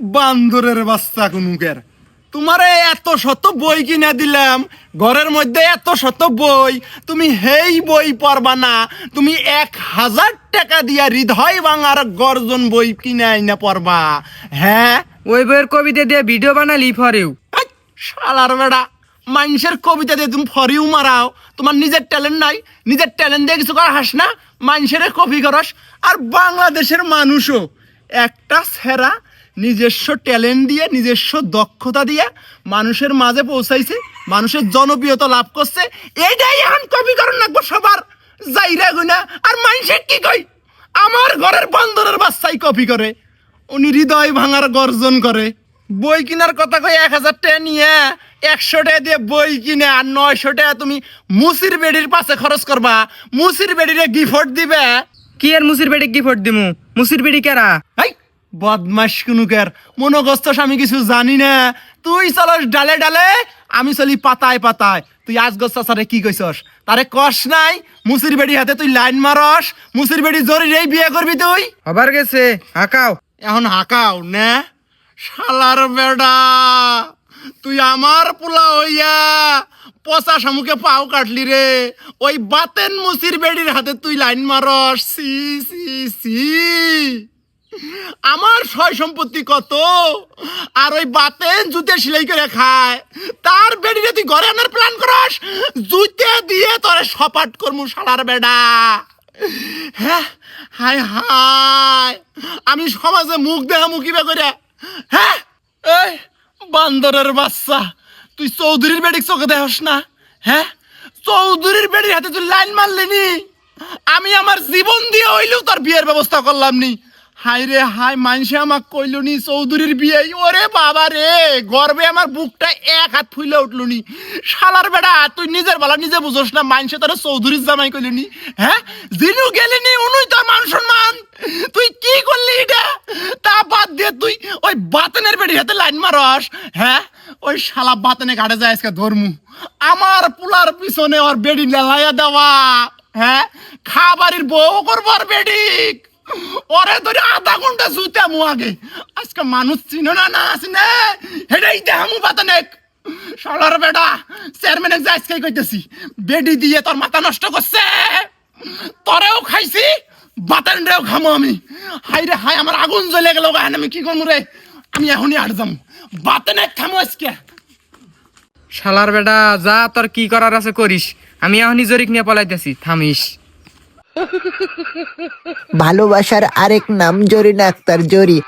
বান্দরের বাচ্চা কুনুকের। তোমারে এত শত বই কিনে দিলাম ঘরের মধ্যে এত শত বই তুমি হেই বই পড়বা না তুমি এক হাজার টাকা দিয়া হৃদয় ভাঙার গর্জন বই কিনে আইনা পড়বা। হ্যাঁ? ওই বইয়ের কবিতা দিয়ে ভিডিও বানালি ফরেও। শালার বেড়া মানুষের কবিতা দিয়ে তুমি ফরিও মারাও। তোমার নিজের ট্যালেন্ট নাই নিজের ট্যালেন্ট দিয়ে কিছু করা হাস না মানুষের কপি করস আর বাংলাদেশের মানুষও। একটা সেরা নিজস্ব ট্যালেন্ট দিয়ে নিজস্ব দক্ষতা দিয়ে মানুষের মাঝে পৌঁছাইছে মানুষের জনপ্রিয়তা লাভ করছে। এইটাই এখন কপি করণ লাগবো সবার। যাইরা গুনা আর মানুষের কি কই আমার ঘরের বন্দরের বাচ্চাই কপি করে। উনি হৃদয় ভাঙার গর্জন করে। বই কেনার কথা কই এক হাজার টাকা নিয়ে একশো টাকা দিয়ে বই কিনে আর নয়শো টাকা তুমি মুসির বেডির পাশে খরচ করবা। মুসির বেডিরে গিফট দিবে। কি আর মুসির বেড়ি গিফট দিমু? মুসির বেড়ি কেরা? এই বদমাস কুনুকের। মনোগস্ত আমি কিছু জানি না। তুই চলস ডালে ডালে আমি চলি পাতায় পাতায়। তুই আজ সারে কি কইছস? তারে কষ নাই মুসির বেড়ি হাতে তুই লাইন মারস মুসির বেড়ি জরিরেই বিয়ে করবি তুই। হবার গেছে হাকাও। এখন হাঁকাও না। শালার বেডা তুই আমার পোলা হইয়া পচা শামুকে পাও কাটলি রে। ওই বাতেন মুসির বেডির হাতে তুই লাইন মারস সি সি সি আমার সয় সম্পত্তি কত? আর ওই বাতেন জুতে সেলাই করে খায়। তার বেডিরে তুই ঘরে আনার প্ল্যান করস জুতে দিয়ে তোরে সপাট করমু শালার বেডা। হ্যাঁ হায় হায়, আমি সমাজে মুখ দেখা মুখিবে করে হ্যাঁ বান্দরের বাচ্চা, তুই চৌধুরীর বেডিক চোখে দেখস না। হ্যাঁ চৌধুরীর বেডির হাতে তুই লাইন মারলি নি। আমি আমার জীবন দিয়ে হইলেও তোর বিয়ের ব্যবস্থা করলাম নি। হাই রে হাই, মানসে আমাক কইল নি, চৌধুরীর বিয়ে। ওরে বাবা রে, গর্বে আমার বুকটা এক হাত ফুলে উঠল নি। শালার বেড়া তুই নিজের বেলা নিজে বুঝোস না, মানসে তোর চৌধুরীর জামাই কইল নি। হ্যাঁ? জিনু গেলিনি উনুই তোর মান তুই কি করলি এটা? তা বাদ দিয়ে তুই ওই বাতেনের বেড়ি হাতে লাইন মারস। হ্যাঁ? ওই শালা বাতেনে কাটে যায়, আজকে ধর্মু। আমার পুলার পিছনে ওর বেডি লেলাইয়া দেওয়া। হ্যাঁ? খাবারের বউ করব আর বেডিক ওরে ধরে আধা ঘণ্টা জুতামু আগে। আজকে মানুষ চিনো না না আসিনে হেডাই দেহামু বাতানেক শালার বেটা, চেয়ারম্যান আজকে কইতেছি। বেডি দিয়ে তোর মাথা নষ্ট করছে। তোরেও খাইছি, বাতানরেও খামো আমি। হাই রে হাই, আমার আগুন জ্বলে গেল গান আমি কি করব রে? আমি এখনই আট যাম বাতানে খামো আজকে। শালার বেটা, যা তোর কি করার আছে করিস। আমি এখনই জরিক নিয়ে পলাইতেছি, থামিস। ভালোবাসার আরেক নাম জরিনা আক্তার জরি।